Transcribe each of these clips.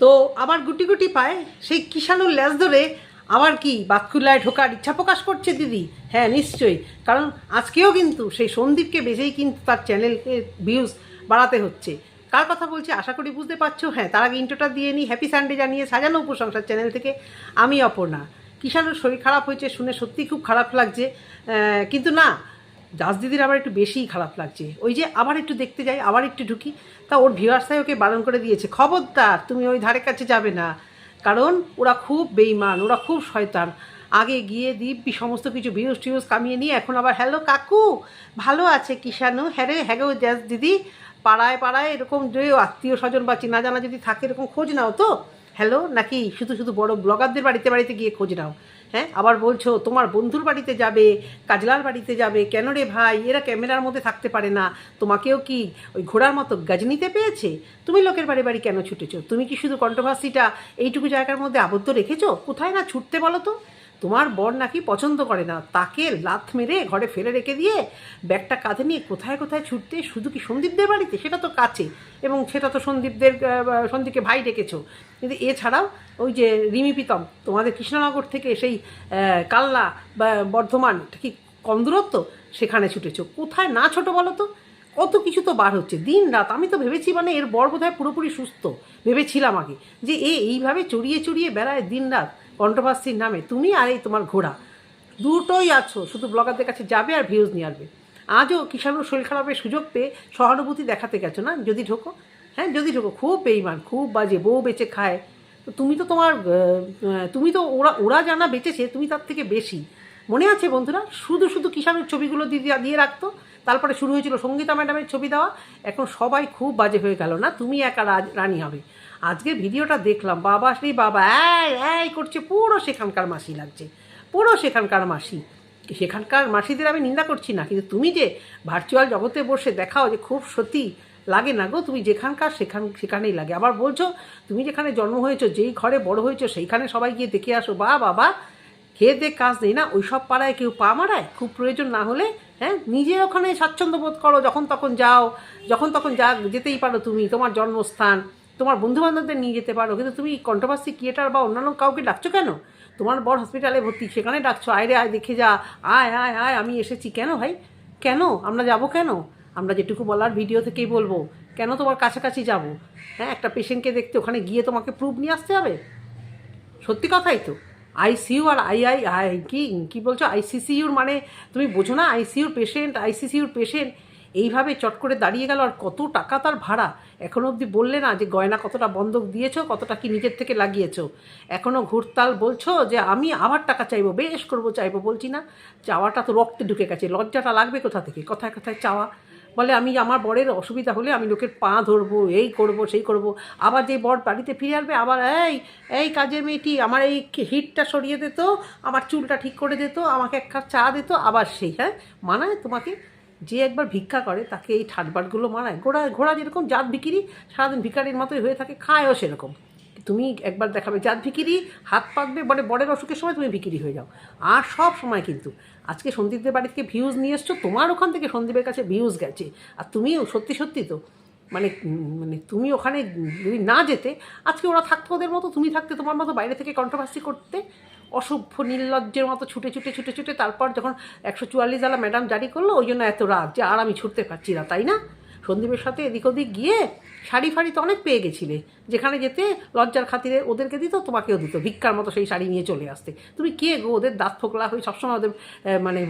তো আবার গুটি গুটি পায়। সেই কিষাণুর ল্যাজ ধরে আবার কি বাতকুল্লায় ঢোকার ইচ্ছা প্রকাশ করছে দিদি? হ্যাঁ নিশ্চয়ই। কারণ আজকেও কিন্তু সেই সন্দীপকে বেজেই কিন্তু তার চ্যানেলকে ভিউজ বাড়াতে হচ্ছে। কার কথা বলছি? আশা করি বুঝতে পারছ। হ্যাঁ তার আগে ইন্টোটা দিয়ে নিই। হ্যাপি সানডে জানিয়ে সাজানো উপসংসার চ্যানেল থেকে। আমি অপর্ণা। কিষাণুর শরীর খারাপ হয়েছে শুনে সত্যি খুব খারাপ লাগছে। কিন্তু না, দাস দিদির আবার একটু বেশিই খারাপ লাগছে। ওই যে আবার একটু দেখতে যাই, আবার একটু ঢুকি। তা ওর ভিউয়ার্সটাই ওকে বারণ করে দিয়েছে। খবরদার, তুমি ওই ধারে কাছে যাবে না। কারণ ওরা খুব বেইমান ওরা খুব শয়তান। আগে গিয়ে দিব্যি সমস্ত কিছু ভিউজ টিউজ কামিয়ে নিয়ে এখন আবার হ্যালো কাকু, ভালো আছে কিষাণু হ্যাঁ রে হ্যাঁ জাজ দিদি, পাড়ায় পাড়ায় এরকম যে আত্মীয় স্বজন বা চেনা জানা যদি থাকে এরকম খোঁজ নাও তো। হ্যালো, নাকি শুধু শুধু বড় ব্লগারদের বাড়িতে বাড়িতে গিয়ে খোঁজ নাও? হ্যাঁ? আবার বলছো, তোমার বন্ধুর বাড়িতে যাবে, কাজলার বাড়িতে যাবে, কেন রে ভাই? এরা ক্যামেরার মধ্যে থাকতে পারে না। তোমাকেও কি ওই ঘোড়ার মতো গাজনিতে পেয়েছে? তুমি লোকের বাড়ি বাড়ি কেন ছুটেছো? তুমি কি শুধু কন্ট্রোভার্সিটা এইটুকু জায়গার মধ্যে আবদ্ধ রেখেছো? কোথায় না ছুটতে বলো তো। তোমার বর নাকি পছন্দ করে না। তাকে লাথ মেরে ঘরে ফেলে রেখে দিয়ে ব্যাগটা কাঁধে নিয়ে কোথায় কোথায় ছুটতে শুধু কি সন্দীপদের বাড়িতে? সেটা তো কাছে। এবং সেটা তো সন্দীপদের সন্দীপকে ভাই ডেকেছো। কিন্তু এছাড়াও ওই যে রিমি প্রীতম, তোমাদের কৃষ্ণনগর থেকে সেই কাল্লা বা বর্ধমান কি কম দূরত্ব সেখানে ছুটেছো। কোথায় না ছোট বলো তো। কত কিছু তো বার হচ্ছে। দিন রাত, আমি তো ভেবেছি মানে এর বর বোধহয় পুরোপুরি সুস্থ। ভেবেছিলাম আগে যে এ এইভাবে চড়িয়ে চড়িয়ে বেড়ায় দিন রাত কন্ট্রোভার্সির নামে। তুমি আর এই তোমার ঘোড়া। দুটোই আছো, শুধু ব্লগারদের কাছে যাবে আর ভিউজ নিয়ে আসবে। আজও কিষাণুর শরীর খারাপের সুযোগ পেয়ে সহানুভূতি দেখাতে গেছো না? যদি ঢোকো। হ্যাঁ যদি ঢোকো, খুব বেইমান, খুব বাজে, বউ বেঁচে খায়। তুমি তো তোমার তুমি তো ওরা ওরা জানা বেঁচেছে, তুমি তার থেকে বেশি। মনে আছে বন্ধুরা? শুধু শুধু কিষাণুর ছবিগুলো দিয়ে দিয়ে রাখতো। তারপরে শুরু হয়েছিল সঙ্গীতা ম্যাডামের ছবি দেওয়া। এখন সবাই খুব বাজে হয়ে গেল না? তুমি একা রানী হবে। আজকে ভিডিওটা দেখলাম, বাবা শ্রী বাবা। এই এই করছে পুরো সেখানকার মাসি লাগছে। পুরো সেখানকার মাসি। সেখানকার মাসিদের আমি নিন্দা করছি না, কিন্তু তুমি যে ভার্চুয়াল জগতে বসে দেখাও যে খুব সত্যি লাগে না গো, তুমি যেখানকার সেখান, সেখানেই লাগে। আবার বলছো, তুমি যেখানে জন্ম হয়েছো, যেই ঘরে বড় হয়েছো, সেইখানে সবাই গিয়ে দেখে আসো। বা বাবা খেয়ে কাজ নেই না, ওই সব পাড়ায় কেউ পা মারায়? খুব প্রয়োজন না হলে হ্যাঁ? নিজে ওখানে স্বাচ্ছন্দ্য বোধ করো, যখন তখন যাও, যখন তখন যা যেতেই পারো তুমি, তোমার জন্মস্থান, তোমার বন্ধু বান্ধবদের নিয়ে যেতে পারো, কিন্তু তুমি কন্ট্রোভার্সি ক্রিয়েটার বা অন্যান্য কাউকে ডাকছো কেন? তোমার বড় হসপিটালে ভর্তি, সেখানে ডাকছো, আয় রে, আয়, দেখে যা, আয় আয় আয়, আমি এসেছি। কেন ভাই? কেন? আমরা যাব কেন? আমরা যেটুকু বলার ভিডিও থেকেই বলব, কেন তোমার কাছাকাছি যাব? হ্যাঁ একটা পেশেন্টকে দেখতে ওখানে গিয়ে তোমাকে প্রুফ নিয়ে আসতে হবে? সত্যি কথাই তো। আইসিইউ আর আই আই আই, কি কি বলছো? আইসিসিউর মানে তুমি বোঝো না? আইসিইউর পেশেন্ট আইসিসিউর পেশেন্ট এইভাবে চট করে দাঁড়িয়ে গেল আর কত টাকা তার ভাড়া? এখনও অবধি বললে না যে গয়না কতটা বন্ধক দিয়েছ, কতটা কি নিজের থেকে লাগিয়েছো? এখনও ঘুরতাল বলছো যে আমি আবার টাকা চাইব, বেশ করব, চাইব, বলছি না। চাওয়াটা তো রক্তে ঢুকে গেছে। লজ্জাটা লাগবে কোথা থেকে? কথায় কথায় চাওয়া? বলে, আমি আমার বরের অসুবিধা হলে আমি লোকের পা ধরবো, এই করব, সেই করব। আবার যে বর বাড়িতে ফিরে আসবে, আবার, এই এই কাজের মেয়েটি আমার এই হিটটা সরিয়ে দিত, আমার চুলটা ঠিক করে দিত, আমাকে এক কাপ চা দিত। আবার সেই হ্যাঁ মানায় তোমাকে? যে একবার ভিক্ষা করে, তাকে এই ঠাটবাটগুলো মানায়। ঘোড়া ঘোড়া যেরকম জাত বিকিরি সারাদিন ভিকারির মতোই হয়ে থাকে, খায়ও সেরকম। তুমি একবার দেখাবে জাত ভিকিরি, হাত পাকবে বলে বড়ের অসুখের সময় তুমি ভিকিরি হয়ে যাও। আর সব সময় কিন্তু, আজকে সন্দীপদের বাড়ি থেকে ভিউজ নিয়ে এসছো, তোমার ওখান থেকে সন্দীপের কাছে ভিউজ গেছে। আর তুমিও সত্যি সত্যি তো মানে মানে তুমি ওখানে যদি না যেতে, আজকে ওরা থাকতো ওদের মতো, তুমি থাকতে তোমার মতো, বাইরে থেকে কন্ট্রোভার্সি করতে। অসভ্য, নির্লজ্জের মতো ছুটে ছুটে ছুটে ছুটে, তারপর যখন একশো চুয়াল্লিশ আলা ম্যাডাম জারি করল, ওই জন্য এত রাগ যে, আর আমি ছুটতে পারছি না, তাই না? সন্দীপের সাথে এদিক ওদিক গিয়ে শাড়ি ফাড়ি তো অনেক পেয়ে গেছিলে। যেখানে যেতে লজ্জার খাতিরে ওদেরকে দিত, তোমাকেও দিত। ভিক্ষার মতো সেই শাড়ি নিয়ে চলে আসতে। তুমি কে গো? ওদের দাঁত ফোকলা হয়ে সবসময় ওদের মানে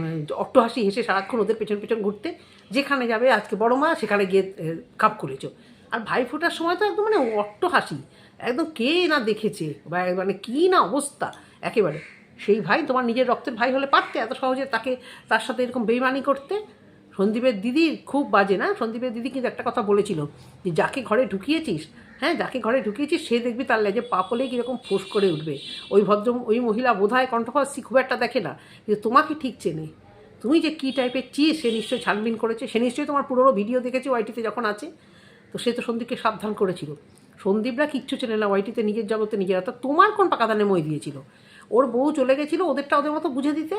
অট্টহাসি হেসে সারাক্ষণ ওদের পেছন পেছন ঘুরতে। যেখানে যাবে, আজকে বড় মা, সেখানে গিয়ে কাপ খুলেছো। আর ভাই ফোটার সময় তো একদম মানে অট্টহাসি। একদম কে না দেখেছে? বা মানে কী না অবস্থা? একেবারে। সেই ভাই তোমার নিজের রক্তের ভাই হলে পারতে এত সহজে তাকে, তার সাথে এরকম বেইমানি করতে? সন্দীপের দিদি খুব বাজে, না? সন্দীপের দিদি কিন্তু একটা কথা বলেছিল যে, যাকে ঘরে ঢুকিয়েছিস হ্যাঁ যাকে ঘরে ঢুকিয়েছিস, সে দেখবি তার লেজে পাপ হলেই কীরকম ফোঁস করে উঠবে। ওই ভদ্র, ওই মহিলা বোধ বোধহয় কণ্ঠভাষী খুব একটা দেখে না, কিন্তু তোমাকে ঠিক চেনে। তুমি যে কী টাইপের চিজ সে নিশ্চয়ই ছানবিন করেছে, সে নিশ্চয়ই তোমার পুরোনো ভিডিও দেখেছে ওয়াইটিতে যখন আছে। তো সে তো সন্দীপকে সাবধান করেছিল। সন্দীপরা কিচ্ছু চেনে না ওয়াইটিতে নিজের জগতে নিজেরা। তো তোমার কোন পাকাদানে মই দিয়েছিল? ওর বউ চলে গেছিল ওদেরটা ওদের মতো বুঝে দিতে?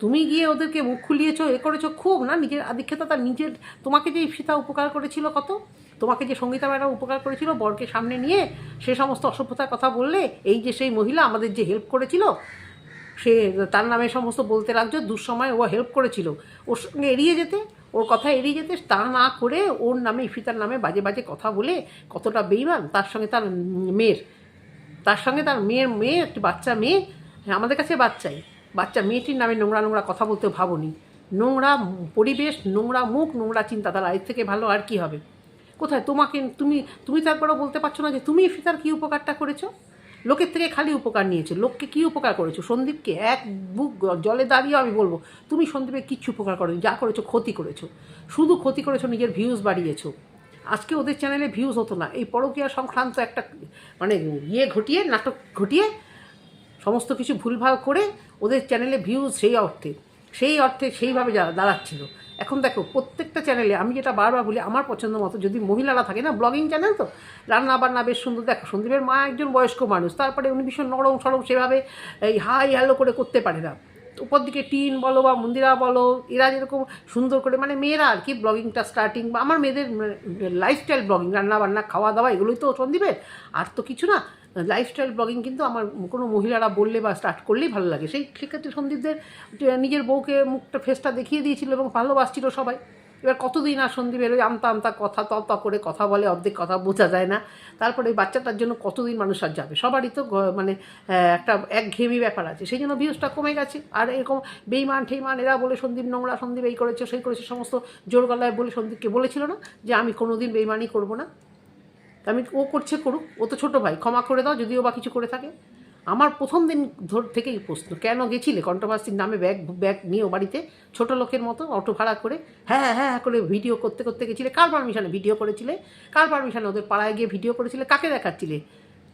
তুমি গিয়ে ওদেরকে মুখ খুলিয়েছো, এ করেছ, খুব না? নিজের আধিক্ষেতা তার নিজের, তোমাকে যে সীতা উপকার করেছিল কত? তোমাকে যে সঙ্গীতা ম্যাডাম উপকার করেছিল, বরকে সামনে নিয়ে সে সমস্ত অসভ্যতার কথা বললে, এই যে সেই মহিলা আমাদের যে হেল্প করেছিল, সে তার নামে সমস্ত বলতে লাগছো দুঃসময় ও হেল্প করেছিল। ওর সঙ্গে এড়িয়ে যেতে, ওর কথা এড়িয়ে যেতে, তা না করে ওর নামে ইফিতার নামে বাজে বাজে কথা বলে কতটা বেইমান, তার সঙ্গে তার মেয়ের। তার সঙ্গে তার মেয়ের মেয়ে, একটি বাচ্চা মেয়ে, আমাদের কাছে বাচ্চাই। বাচ্চা মেয়েটির নামে নোংরা নোংরা কথা বলতে ভাবনি। নোংরা পরিবেশ, নোংরা মুখ, নোংরা চিন্তাধারা, এর থেকে ভালো আর কি হবে? কোথায় তোমাকে, তুমি তুমি তো একবারও বলতে পারছ না যে তুমি ইফিতার কী উপকারটা করেছ? লোকের থেকে খালি উপকার নিয়েছো। লোককে কী উপকার করেছ? সন্দীপকে এক বুক জলে দাঁড়িয়ে আমি বলব, তুমি সন্দীপের কিচ্ছু উপকার করো যা করেছ ক্ষতি করেছ। শুধু ক্ষতি করেছ নিজের ভিউজ বাড়িয়েছো। আজকে ওদের চ্যানেলে ভিউজ হতো না। এই পরকীয়া সংক্রান্ত একটা মানে ইয়ে ঘটিয়ে, নাটক ঘটিয়ে, সমস্ত কিছু ভুলভাল করে ওদের চ্যানেলে ভিউজ সেই অর্থে। সেই অর্থে সেইভাবে দাঁড়াচ্ছিল। এখন দেখো, প্রত্যেকটা চ্যানেলে আমি যেটা বারবার বলি, আমার পছন্দ মতো যদি মহিলারা থাকে না ব্লগিং চ্যানেল তো? রান্না বান্না বেশ সুন্দর। দেখো, সন্দীপের মা একজন বয়স্ক মানুষ, তারপরে উনি ভীষণ নরম সরম সেভাবে এই হাই হ্যালো করে করতে পারে না। উপর দিকে টিন বলো বা মন্দিরা বলো, এরা যেরকম সুন্দর করে মানে মেয়েরা আর কি ব্লগিংটা স্টার্টিং বা আমার মেয়েদের লাইফস্টাইল ব্লগিং রান্না বান্না খাওয়া দাওয়া, এগুলোই তো সন্দীপের। আর তো কিছু না লাইফস্টাইল ব্লগিং কিন্তু আমার কোনো মহিলারা বললে বা স্টার্ট করলেই ভালো লাগে। সেই সেক্ষেত্রে সন্দীপদের নিজের বউকে মুখটা ফেসটা দেখিয়ে দিয়েছিল এবং ভালোবাসছিল সবাই। এবার কতদিন আর সন্দীপের ওই আমতা আমতা কথা তত করে কথা বলে, অর্ধেক কথা বোঝা যায় না। তারপরে ওই বাচ্চাটার জন্য কতদিন মানুষ আর যাবে? সবারই তো মানে একটা একঘেয়েমি ব্যাপার আছে। সেই জন্য ভিউজটা কমে গেছে। আর এরকম বেইমান ঠেইমান এরা বলে সন্দীপ নোংরা, সন্দীপ এই করেছে, সেই করেছে, সমস্ত জোর গলায় বলে সন্দীপকে বলেছিল না যে আমি কোনোদিন বেইমানি করব না। আমি ও করছে করুক, ও তো ছোটো ভাই, ক্ষমা করে দাও, যদিও বা কিছু করে থাকে। আমার প্রথম দিন ধর থেকেই প্রশ্ন, কেন গেছিলে? কন্ট্রোভার্সির নামে ব্যাগ ব্যাগ নিয়ে ও বাড়িতে ছোটো লোকের মতো অটো ভাড়া করে হ্যাঁ হ্যাঁ হ্যাঁ করে ভিডিও করতে করতে গেছিলে। কার পারমিশনে ভিডিও করেছিলে? কার পারমিশনে ওদের পাড়ায় গিয়ে ভিডিও করেছিলে? কাকে দেখাচ্ছিলে?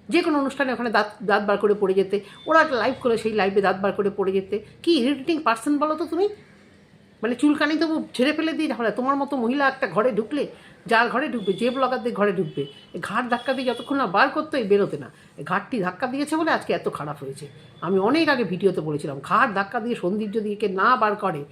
যে কোনো অনুষ্ঠানে ওখানে দাঁত দাঁত বার করে পড়ে যেতে। ওরা একটা লাইভ করে সেই লাইভে দাঁত বার করে পড়ে যেতে। কি ইরিটেটিং পার্সন বলো তো তুমি? মানে চুলকানি তবু ছেড়ে ফেলে দিই তাহলে তোমার মতো মহিলা একটা ঘরে ঢুকলে যার ঘরে ঢুকবে, যে ব্লগারদের ঘরে ঢুকবে ঘাট ধাক্কা দিয়ে যতক্ষণ না বার করতো এই বেরোতে না। ঘাটটি ধাক্কা দিয়েছে বলে আজকে এত খারাপ হয়েছে। আমি অনেক আগে ভিডিওতে বলেছিলাম, ঘাট ধাক্কা দিয়ে সন্দীপ যদি একে না বার করে,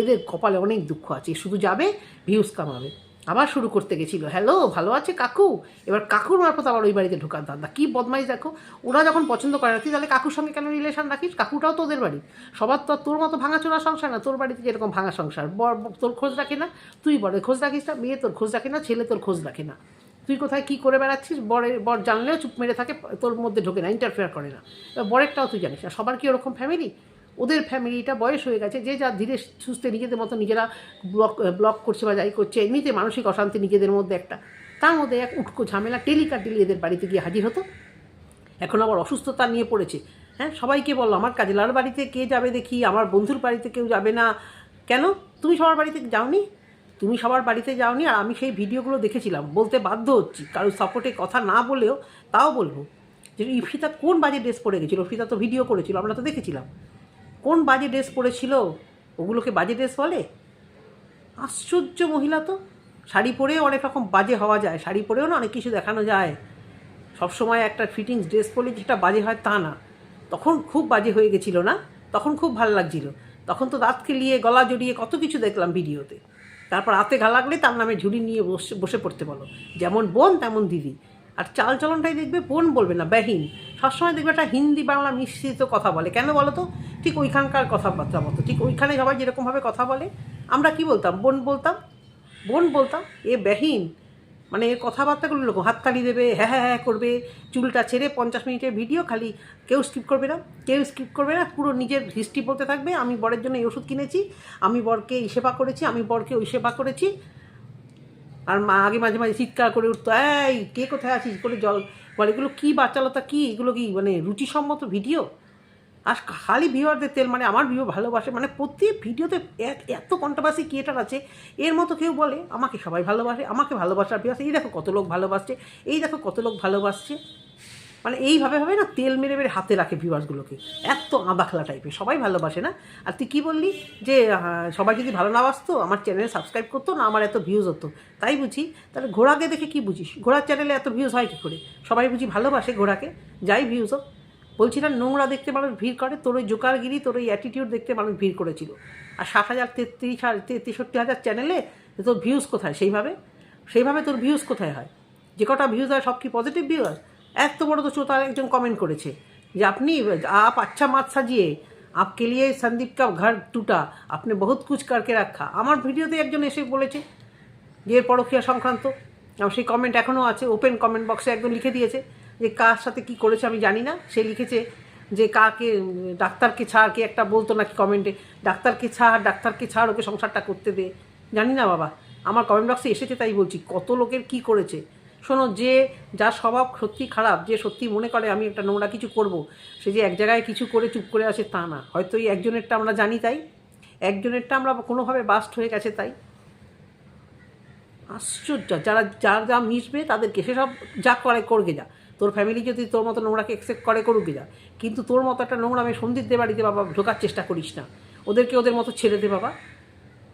এদের কপালে অনেক দুঃখ আছে শুধু যাবে, ভিউজ কামাবে। আবার শুরু করতে গেছিল। হ্যালো, ভালো আছে কাকু? এবার কাকুর মারফত আবার ওই বাড়িতে ঢোকার দাদা কী বদমাইশ দেখো, ওরা যখন পছন্দ করে তুই তাহলে কাকুর সঙ্গে কেন রিলেশন রাখিস? কাকুটাও তোদের বাড়ি। সবার তো তোর মতো ভাঙাচোরা সংসার না, তোর বাড়িতে যেরকম ভাঙা সংসার। তোর খোঁজ রাখে না, তুই বরের খোঁজ রাখিস না, মেয়ে তোর খোঁজ রাখে না, ছেলে তোর খোঁজ রাখে না। তুই কোথায় কী করে বেড়াচ্ছিস? বরের বর জানলেও চুপ মেরে থাকে, তোর মধ্যে ঢোকে না ইন্টারফেয়ার করে না। এবার বরেরটাও তুই জানিস না, সবার কি ওরকম ফ্যামিলি ওদের ফ্যামিলিটা বয়স হয়ে গেছে, যে যা ধীরে সুস্থে নিজেদের মতো নিজেরা ব্লক ব্লক করছে বা যাই করছে, এমনিতে মানসিক অশান্তি নিজেদের মধ্যে একটা। তার মধ্যে এক উটকো ঝামেলা টেলিকার টেলি এদের বাড়িতে গিয়ে হাজির হতো। এখন আবার অসুস্থতা নিয়ে পড়েছে। হ্যাঁ সবাইকে বলল, আমার কাজলার বাড়িতে কে যাবে দেখি, আমার বন্ধুর বাড়িতে কেউ যাবে না। কেন? তুমি সবার বাড়িতে যাওনি? তুমি সবার বাড়িতে যাওনি আর আমি সেই ভিডিওগুলো দেখেছিলাম। বলতে বাধ্য হচ্ছি, কারোর সাপোর্টে কথা না বলেও তাও বলব যে, ইফিতা কোন বাজে ড্রেস পরে গেছিল? ইফিতা তো ভিডিও করেছিল, আমরা তো দেখেছিলাম। কোন বাজে ড্রেস পরেছিল? ওগুলোকে বাজে ড্রেস বলে? আশ্চর্য মহিলা তো। শাড়ি পরেও অনেক রকম বাজে হওয়া যায়। শাড়ি পরেও না অনেক কিছু দেখানো যায়। সবসময় একটা ফিটিংস ড্রেস পরলে যেটা বাজে হয় তা না। তখন খুব বাজে হয়ে গেছিল না? তখন খুব ভালো লাগছিল। তখন তো দাঁত খেলিয়ে গলা জড়িয়ে কত কিছু দেখলাম ভিডিওতে। তারপর হাতে ঘা লাগলে তার নামে ঝুড়ি নিয়ে বসে বসে পড়তে বলো। যেমন বোন, তেমন দিদি। আর চাল চলনটাই দেখবে বোন বলবে না, ব্যাহীন। সবসময় দেখবে একটা হিন্দি বাংলা মিশ্রিত কথা বলে। কেন বলো তো? ঠিক ওইখানকার কথাবার্তা মতো। ঠিক ওইখানে সবাই যেরকমভাবে কথা বলে। আমরা কি বলতাম? বোন বলতাম? বোন বলতাম? এ ব্যাহীন। মানে কথাবার্তাগুলো এরকম হাততালি দেবে হ্যাঁ হ্যাঁ হ্যাঁ করবে, চুলটা ছেড়ে পঞ্চাশ মিনিটের ভিডিও খালি কেউ স্কিপ করবে না। কেউ স্কিপ করবে না। পুরো নিজের হিস্ট্রি বলতে থাকবে, আমি বরের জন্য এই ওষুধ কিনেছি, আমি বরকে এই সেবা করেছি, আমি বরকে ওই সেবা করেছি। আর মা আগে মাঝে মাঝে চিৎকার করে উঠতো, এই, কে কোথায় আছিস? করে জল, বলে, এগুলো কী বাচ্চালতা কী? এগুলো কি মানে রুচিসম্মত ভিডিও? আর খালি ভিউয়ারদের তেল মানে আমার ভিউ ভালোবাসে মানে প্রতি ভিডিওতে এত কন্ট্রোভার্সি ক্রিয়েটার আছে, এর মতো কেউ বলে, আমাকে সবাই ভালোবাসে, আমাকে ভালোবাসার ভিউ আছে এই দেখো কত লোক ভালোবাসছে, এই দেখো কত লোক ভালোবাসছে। মানে এইভাবে ভাবে না তেল মেরে মেরে হাতে রাখে ভিউয়ার্সগুলোকে এত আঁদাখলা টাইপের সবাই ভালোবাসে না? আর তুই কী বললি যে সবাই যদি ভালো না বাসতো, আমার চ্যানেলে সাবস্ক্রাইব করতো না, আমার এত ভিউজ হতো। তাই বুঝি? তাহলে ঘোড়াকে দেখে কি বুঝিস? ঘোড়ার চ্যানেলে এত ভিউজ হয় কী করে? সবাই বুঝি ভালোবাসে ঘোড়াকে, যাই ভিউজ হোক। বলছিলাম নোংরা দেখতে মানুষ ভিড় করে, তোর ওই জোকারগিরি তোর ওই অ্যাটিটিউড দেখতে মানুষ ভিড় করেছিল। আর ষাট হাজার তেত্রিশ হাজার তেষট্টি হাজার চ্যানেলে তোর ভিউজ কোথায়? সেইভাবে? সেইভাবে তোর ভিউজ কোথায় হয়? যে কটা ভিউজ হয়, সব কি পজিটিভ ভিউয়ার এত বড় দোষ তার একজন কমেন্ট করেছে যে আপনি, আপ আচ্ছা মাত সাজিয়ে, আপকে লিয়ে সন্দীপ কা ঘর টুটা, আপনি বহুত কুছ করকে রাখা। আমার ভিডিওতে একজন এসে বলেছে যে এর সংক্রান্ত। আমার সেই কমেন্ট এখনও আছে ওপেন কমেন্ট বক্সে একজন লিখে দিয়েছে যে কার সাথে কি করেছে আমি জানি না। সে লিখেছে যে কাকে, ডাক্তারকে ছাড়, কে একটা বলতো নাকি কমেন্টে ডাক্তারকে ছাড় ডাক্তারকে ছাড়, ওকে সংসারটা করতে দে। জানি না বাবা। আমার কমেন্ট বক্সে এসেছে তাই বলছি, কত লোকের কি করেছে? শোনো, যে যার স্বভাব সত্যি খারাপ, যে সত্যি মনে করে আমি একটা নোংরা কিছু করব, সে যে এক জায়গায় কিছু করে চুপ করে আসে তা না। হয়তো এই একজনেরটা আমরা জানি তাই, একজনেরটা আমরা কোনোভাবে বাস্ট হয়ে গেছে তাই। আশ্চর্য, যারা, যার যা মিশবে তাদেরকে সেসব যা করে করবে যা। তোর ফ্যামিলি যদি তোর মতো নোংরাকে অ্যাকসেপ্ট করে করুক যা, কিন্তু তোর মতো একটা নোংরা আমি সন্দীপদের বাড়িতে বাবা ঢোকার চেষ্টা করিস না। ওদেরকে ওদের মতো ছেড়ে দে বাবা।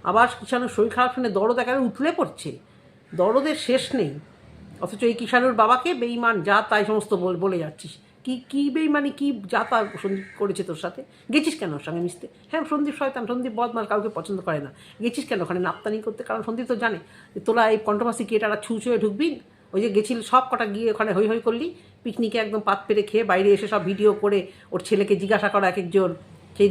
আবার কিষাণুর শরীর খারাপ শুনে দরদ একেবারে উতলে পড়ছে। দরদের শেষ নেই। অথচ এই কিষাণুর বাবাকে বেইমান যা তাই সমস্ত বল- যাচ্ছিস। কি কি বেইমানি কি যা তা সন্দীপ করেছে তোর সাথে? গেছিস কেন ওর সঙ্গে মিশতে? হ্যাঁ সন্দীপ শয়তান, সন্দীপ বদমাস কাউকে পছন্দ করে না। গেছিস কেন ওখানে নাপ্তানি করতে? কারণ সন্দীপ তো জানে যে তোরা এই কন্ট্রোভার্সি কেটারা ছু ছুঁয়ে ঢুকবি। ওই যে গেছিল, সব কটা গিয়ে ওখানে হই হই করলি। পিকনিকে একদম পাত পেরে খেয়ে বাইরে এসে সব ভিডিও করে ওর ছেলেকে জিজ্ঞাসা করা এক একজন। সেই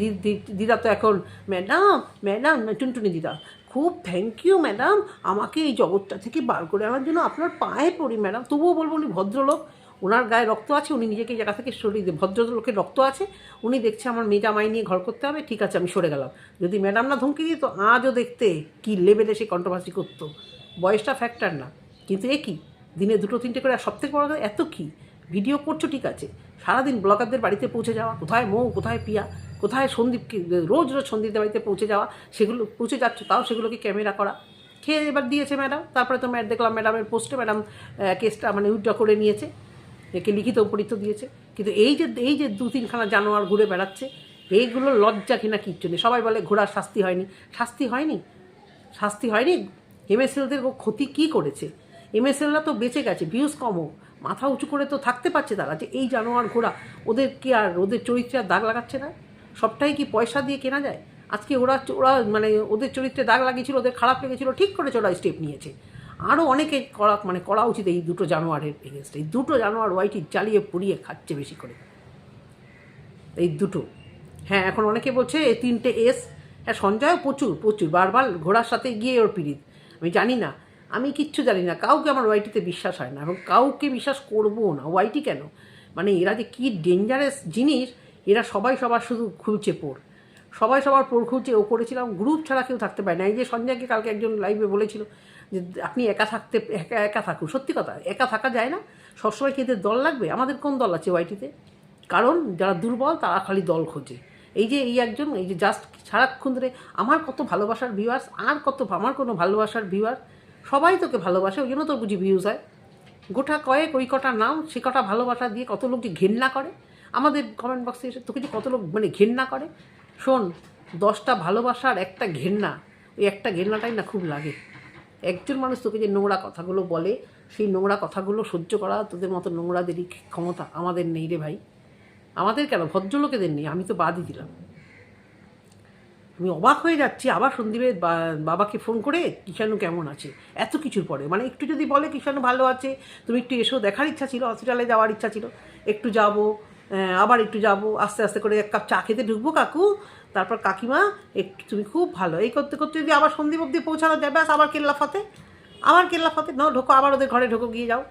দিদা তো এখন, ম্যাডাম ম্যাডাম, টুনটুনি দিদা খুব থ্যাংক ইউ ম্যাডাম আমাকে এই জগৎটা থেকে বার করে আনার জন্য আপনার পায়ে পড়ি ম্যাডাম তবুও বলব উনি ভদ্রলোক। ওনার গায়ে রক্ত আছে, উনি নিজেকে জায়গা থেকে সরিয়ে ভদ্রলোকের রক্ত আছে, উনি দেখছে আমার মেজা মাই নিয়ে ঘর করতে হবে, ঠিক আছে, আমি সরে গেলাম। যদি ম্যাডাম না ধমকি দিত, আজও দেখতে কি লেভেলে সে কন্ট্রোভার্সি করতো। বয়সটা ফ্যাক্টর না। কিন্তু এ কি? দিনে দুটো, তিনটে করে সব থেকে বড় এত কি? ভিডিও করছ, ঠিক আছে। সারাদিন ব্লগারদের বাড়িতে পৌঁছে যাওয়া, কোথায় মৌ, কোথায় পিয়া? কোথায় সন্দীপকে রোজ রোজ সন্দীপদের বাড়িতে পৌঁছে যাওয়া, সেগুলো, পৌঁছে যাচ্ছ তাও সেগুলোকে ক্যামেরা করা। খেয়ে এবার দিয়েছে ম্যাডাম, তারপরে তো ম্যাড, দেখলাম ম্যাডামের পোস্টে ম্যাডাম কেসটা মানে উইথড্র করে নিয়েছে, একে লিখিত উপরিত দিয়েছে। কিন্তু এই যে এই যে দু তিনখানা জানোয়ার ঘুরে বেড়াচ্ছে, এইগুলো লজ্জা কিনা কিচ্ছু নেই। সবাই বলে ঘোড়ার শাস্তি হয়নি। শাস্তি হয়নি? শাস্তি হয়নি? এমএসএলদের ক্ষতি কি করেছে? এমএসএলরা তো বেঁচে গেছে, ভিউজ কম হোক। মাথা উঁচু করে তো থাকতে পারছে তারা যে এই জানোয়ার ঘোড়া, ওদের কি আর, ওদের চরিত্রে আর দাগ লাগাচ্ছে না? সবটাই কি পয়সা দিয়ে কেনা যায়? আজকে ওরা ওরা মানে ওদের চরিত্রে দাগ লাগিয়েছিল, ওদের খারাপ লেগেছিল, ঠিক করেছে ওরা স্টেপ নিয়েছে। আরও অনেকে করা মানে করা উচিত এই দুটো জানোয়ারের এগেনস্ট এই দুটো জানোয়ার ওয়াইটি জ্বালিয়ে পুড়িয়ে খাচ্ছে বেশি করে। এই দুটো। হ্যাঁ এখন অনেকে বলছে এই তিনটে এস হ্যাঁ সঞ্জয় প্রচুর প্রচুর। বারবার ঘোড়ার সাথে গিয়ে ওর পিড়িত। আমি জানি না, আমি কিচ্ছু জানি না, কাউকে আমার ওয়াইটিতে বিশ্বাস হয় না। এবং কাউকে বিশ্বাস করব না ওয়াইটি কেন? মানে এরা যে কী ডেঞ্জারাস জিনিস এরা সবাই সবার শুধু খুলছে পোড় সবাই সবার পোড় খুলছে। ও করেছিলাম গ্রুপ ছাড়া কেউ থাকতে পারে না। এই যে সঞ্জয়কে কালকে একজন লাইভে বলেছিল যে, আপনি একা থাকতে, একা একা থাকুন। সত্যি কথা, একা থাকা যায় না। সবসময় কি এদের দল লাগবে? আমাদের কোন দল আছে ওয়াইটিতে কারণ যারা দুর্বল, তারা খালি দল খোঁজে। এই যে এই একজন, এই যে জাস্ট সারাক্ষণ ধরে, আমার কত ভালোবাসার ভিউয়ার্স আর কত আমার কোনো ভালোবাসার ভিউয়ার সবাই তোকে ভালোবাসে, ওই জন্য তোর বুঝি ভিউজ হয়। গোটা কয়েক ওই কটা নাম, সে কটা ভালোবাসা দিয়ে কত লোক যে ঘেন্না করে। আমাদের কমেন্ট বক্সে এসে তোকে যে কত লোক মানে ঘেন্না করে? শোন, দশটা ভালোবাসার একটা ঘেন্না, ওই একটা ঘেন্নাটাই না খুব লাগে। একজন মানুষ তোকে যে নোংরা কথাগুলো বলে, সেই নোংরা কথাগুলো সহ্য করা তোদের মতো নোংরাদেরই ক্ষমতা আমাদের নেই রে ভাই। আমাদের কেন? ভদ্রলোকেদের নেই, আমি তো বাদই দিলাম। আমি অবাক হয়ে যাচ্ছি, আবার সন্দীপের বাবাকে ফোন করে, কিষাণু কেমন আছে? এত কিছুর পরে মানে একটু যদি বলে, কিষাণু ভালো আছে, তুমি একটু এসো দেখার ইচ্ছা ছিল হসপিটালে যাওয়ার ইচ্ছা ছিল, একটু যাব আবার একটু যাব, আস্তে আস্তে করে এক কাপ চা খেতে ঢুকবো কাকু। তারপর কাকিমা, একটু তুমি খুব ভালো। এই করতে করতে যদি আবার সন্দীপ অব্দি পৌঁছানো যায়, ব্যাস আবার কেল্লা ফাতে। আবার কেল্লা ফাতে। নাও, ঢোকো, আবার ওদের ঘরে ঢোকো, গিয়ে যাও।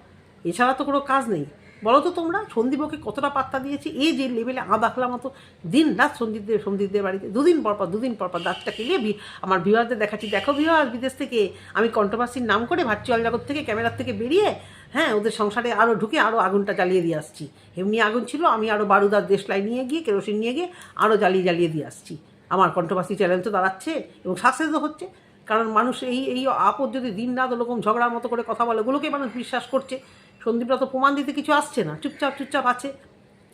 এছাড়া তো কোনো কাজ নেই। বলো তো তোমরা সন্দীপকে কতটা পাত্তা দিয়েছি? এই যে লেভেলে আ দাখলা মতো দিন রাত সন্দীপদের সন্দীপদের বাড়িতে, দুদিন পর পর, দুদিন পর পর দাঁতটা কেলিয়ে আমার ভিউয়ারদের দেখাচ্ছি। দেখো ভিউয়ার বিদেশ থেকে, আমি কন্ট্রোভার্সির নাম করে ভার্চুয়াল জগৎ থেকে, ক্যামেরার থেকে বেরিয়ে হ্যাঁ ওদের সংসারে আরও ঢুকে আরও আগুনটা জ্বালিয়ে দিয়ে আসছি। এমনি আগুন ছিল, আমি আরও বারুদার দেশলাই নিয়ে গিয়ে, কেরোসিন নিয়ে গিয়ে আরও জ্বালিয়ে জ্বালিয়ে দিয়ে আসছি। আমার কন্ট্রোভার্সি চ্যানেল তো দাঁড়াচ্ছে এবং সাকসেসও হচ্ছে। কারণ মানুষ এই এই আপদ যদি দিন রাত ওরকম ঝগড়ার মতো করে কথা বলে ওগুলোকে মানুষ বিশ্বাস করছে। সন্দীপরা তো প্রমাণ দিতে কিছু আসছে না, চুপচাপ চুপচাপ আছে।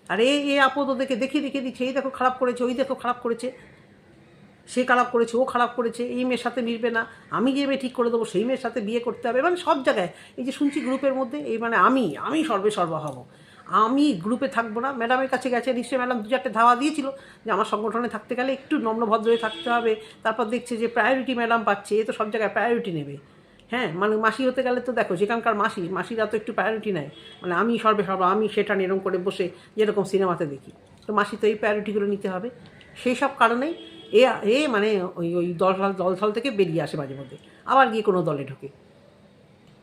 আর, এই আপদ ওদেরকে দেখিয়ে দেখিয়ে দিচ্ছে এই দেখো খারাপ করেছে, ওই দেখো খারাপ করেছে। সে খারাপ করেছে, ও খারাপ করেছে, এই মেয়ের সাথে মিশবে না, আমি যে মেয়ে ঠিক করে দেবো, সেই মেয়ের সাথে বিয়ে করতে হবে মানে সব জায়গায়। এই যে শুনছি গ্রুপের মধ্যে, এই মানে আমি আমি সর্বে সর্বা হব। আমি গ্রুপে থাকব না, ম্যাডামের কাছে গেছে, নিশ্চয়ই ম্যাডাম দু চারটে ধাওয়া দিয়েছিল যে আমার সংগঠনে থাকতে গেলে একটু নম্রভদ্র হয়ে থাকতে হবে, তারপর দেখছে যে প্রায়োরিটি ম্যাডাম পাচ্ছে, এ তো সব জায়গায় প্রায়োরিটি নেবে। হ্যাঁ মানে মাসি হতে গেলে তো দেখো যেখানকার মাসি, মাসিরা তো একটু প্রায়োরিটি নেয়। মানে আমি সর্বে সর্ব, আমি সেটা এরকম করে বসে যেরকম সিনেমাতে দেখি। তো মাসি তো এই প্রায়োরিটিগুলো নিতে হবে। সেই সব কারণেই এ এ মানে ওই ওই দল দল থেকে বেরিয়ে আসে মাঝে মধ্যে। আবার গিয়ে কোনো দলে ঢোকে।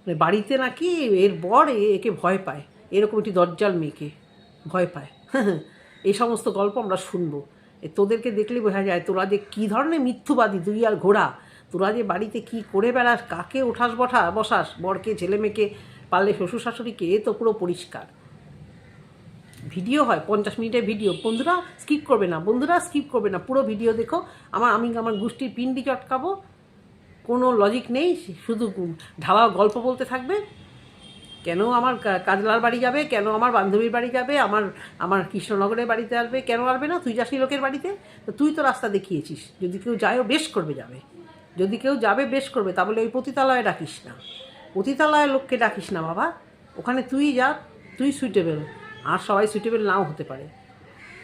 মানে বাড়িতে নাকি এর বর একে ভয় পায়। এরকম একটি দরজাল মেয়েকে ভয় পায়। এই সমস্ত গল্প আমরা শুনব। তোদেরকে দেখলে বোঝা যায়, তোরা যে কী ধরনের মিথ্যুবাদী দুই আর ঘোড়া। তোরা যে বাড়িতে কি করে বেড়াস, কাকে ওঠাস বঠা, বসাস, বরকে, ছেলে মেয়েকে পারলে শ্বশুর শাশুড়িকে এ তো পুরো পরিষ্কার। ভিডিও হয়, পঞ্চাশ মিনিটের ভিডিও। বন্ধুরা স্কিপ করবে না। বন্ধুরা স্কিপ করবে না। পুরো ভিডিও দেখো। আমার, আমি আমার গোষ্ঠীর পিন্ডি চটকাবো কোনো লজিক নেই। শুধু ঢালা গল্প বলতে থাকবে। কেন আমার কাজলার বাড়ি যাবে? কেন আমার বান্ধবীর বাড়ি যাবে? আমার আমার কৃষ্ণনগরের বাড়িতে আসবে? কেন আসবে না? তুই যাসনি লোকের বাড়িতে? তো তুই তো রাস্তা দেখিয়েছিস। যদি কেউ যায়ও বেশ করবে যাবে। যদি কেউ যাবে, বেশ করবে। তা বলে ওই পতিতালয়ে ডাকিস না। পতিতালয়ের লোককে ডাকিস না, বাবা। ওখানে তুই যা, তুই সুইটেবেল আর সবাই সুইটেবেল নাও হতে পারে।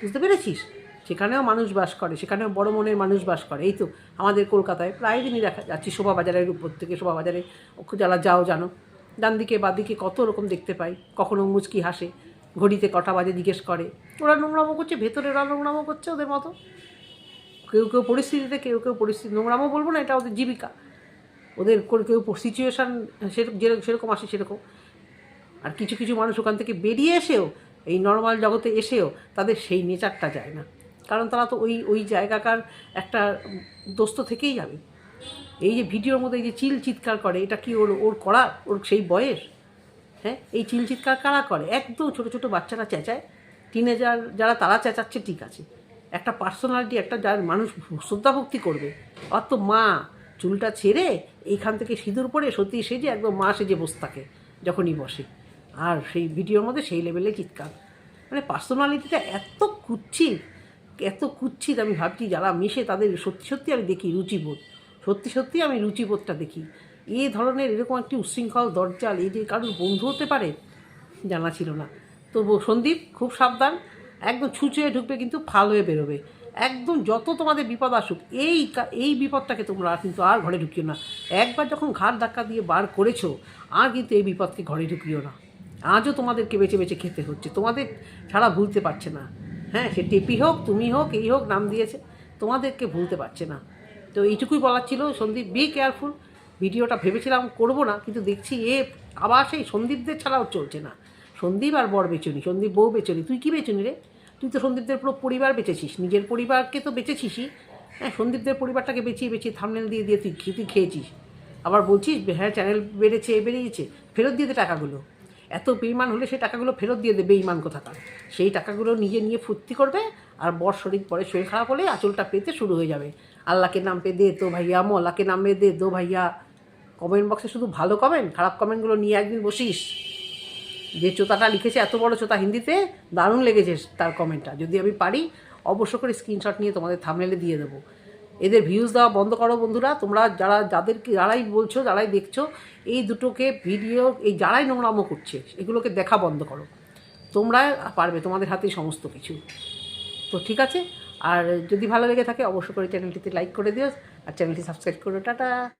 বুঝতে পেরেছিস? সেখানেও মানুষ বাস করে, সেখানেও বড় মনের মানুষ বাস করে। এই তো আমাদের কলকাতায় প্রায় দিনই দেখা যাচ্ছি শোভা বাজারের উপর থেকে শোভা বাজারে ওকে যারা যাও জানো ডান দিকে বাদিকে কত রকম দেখতে পাই। কখনো মুচকি হাসে, ঘড়িতে কটা বাজে জিজ্ঞেস করে, ওরা নোংরামো করছে, ভেতরে ওরা নোংরামো করছে ওদের মতো? কেউ কেউ পরিস্থিতিতে, কেউ কেউ পরিস্থিতি, নোংরামো বলব না, এটা ওদের জীবিকা। ওদের কেউ সিচুয়েশান সেরকম যেরকম সেরকম আসে সেরকম। আর কিছু কিছু মানুষ ওখান থেকে বেরিয়ে এসেও এই নর্মাল জগতে এসেও তাদের সেই নেচারটা যায় না। কারণ তারা তো ওই ওই জায়গাকার একটা দোস্ত থেকেই যাবে। এই যে ভিডিওর মধ্যে এই যে চিল চিৎকার করে, এটা কি ওর ওর করা, ওর সেই বয়স? হ্যাঁ এই চিল চিৎকার কারা করে? একদম ছোটো ছোটো বাচ্চারা চেঁচায়। টিনেজার যারা, তারা চেঁচাচ্ছে, ঠিক আছে। একটা পার্সোনালিটি একটা যার মানুষ শ্রদ্ধাভক্তি করবে। অত তো মা, চুলটা ছেড়ে এইখান থেকে সিঁদুর পরে সত্যি সেজে একদম মা সেজে বসে থাকে, যখনই বসে। আর সেই ভিডিওর মধ্যে সেই লেভেলে চিৎকার। মানে পার্সোনালিটিটা এত কুচ্ছিত এত কুচ্ছিত, আমি ভাবছি যারা মিশে তাদের সত্যি সত্যি আমি দেখি রুচিবোধ। সত্যি সত্যি আমি রুচিবোধটা দেখি। এ ধরনের এরকম একটি উচ্ছৃঙ্খল দরজাল এই যে কারোর বন্ধু হতে পারে, জানা ছিল না। তো সন্দীপ, খুব সাবধান, একদম ছুঁচুয়ে ঢুকবে কিন্তু ফাল হয়ে বেরোবে। একদম যত তোমাদের বিপদ আসুক, এই এই বিপদটাকে তোমরা কিন্তু আর ঘরে ঢুকিও না। একবার যখন ঘাট ধাক্কা দিয়ে বার করেছ, আর কিন্তু এই বিপদকে ঘরে ঢুকিও না। আজও তোমাদেরকে বেছে বেছে খেতে হচ্ছে। তোমাদের ছাড়া ভুলতে পারছে না। হ্যাঁ সে টেপি হোক, তুমি হোক, এই হোক, নাম দিয়েছে, তোমাদেরকে ভুলতে পারছে না। তো এইটুকুই বলার ছিল। সন্দীপ বি কেয়ারফুল ভিডিওটা ভেবেছিলাম করব না, কিন্তু দেখছি এ আবার সেই সন্দীপদের ছাড়াও চলছে না। সন্দীপ আর বর বেচনি সন্দীপ বউ বেচনি তুই কি বেচনি রে? তুই তো সন্দীপদের পুরো পরিবার বেচেছিস, নিজের পরিবারকে তো বেচেছিসই। হ্যাঁ সন্দীপদের পরিবারটাকে বেচিয়ে বেচিয়ে থামনেল দিয়ে দিয়ে তুই তুই খেয়েছিস? আবার বলছিস হ্যাঁ চ্যানেল বেড়েছে, বেরিয়েছে। ফেরত দিয়ে দে টাকাগুলো। এত বেইমান হলে সেই টাকাগুলো ফেরত দিয়ে দেবে বেইমান কোথাকার? সেই টাকাগুলো নিজে নিয়ে ফুর্তি করবে আর বর শরীর পরে শরীর খারাপ হলে আঁচলটা পেতে শুরু হয়ে যাবে। আল্লাহকে নাম পে দে তো ভাইয়া মোল্লাকে নাম পে দে দো ভাইয়া। কমেন্ট বক্সে শুধু ভালো কমেন্ট খারাপ কমেন্টগুলো নিয়ে একদিন বসিস। যে চোতাটা লিখেছে, এত বড় চোতা হিন্দিতে, দারুণ লেগেছে তার কমেন্টটা যদি আমি পারি, অবশ্য করে স্ক্রিনশট নিয়ে তোমাদের থামনেলে দিয়ে দেবো। এদের ভিউজ দেওয়া বন্ধ করো বন্ধুরা। তোমরা যারা, যাদেরকে, যারাই বলছো, যারাই দেখছ, এই দুটোকে ভিডিও এই যারাই নোংরামো করছে, এগুলোকে দেখা বন্ধ করো। তোমরা পারবে তোমাদের হাতে সমস্ত কিছু। তো ঠিক আছে? আর যদি ভালো লেগে থাকে, অবশ্যই করে চ্যানেলটিতে লাইক করে দিও, আর চ্যানেলটি সাবস্ক্রাইব করো। টাটা!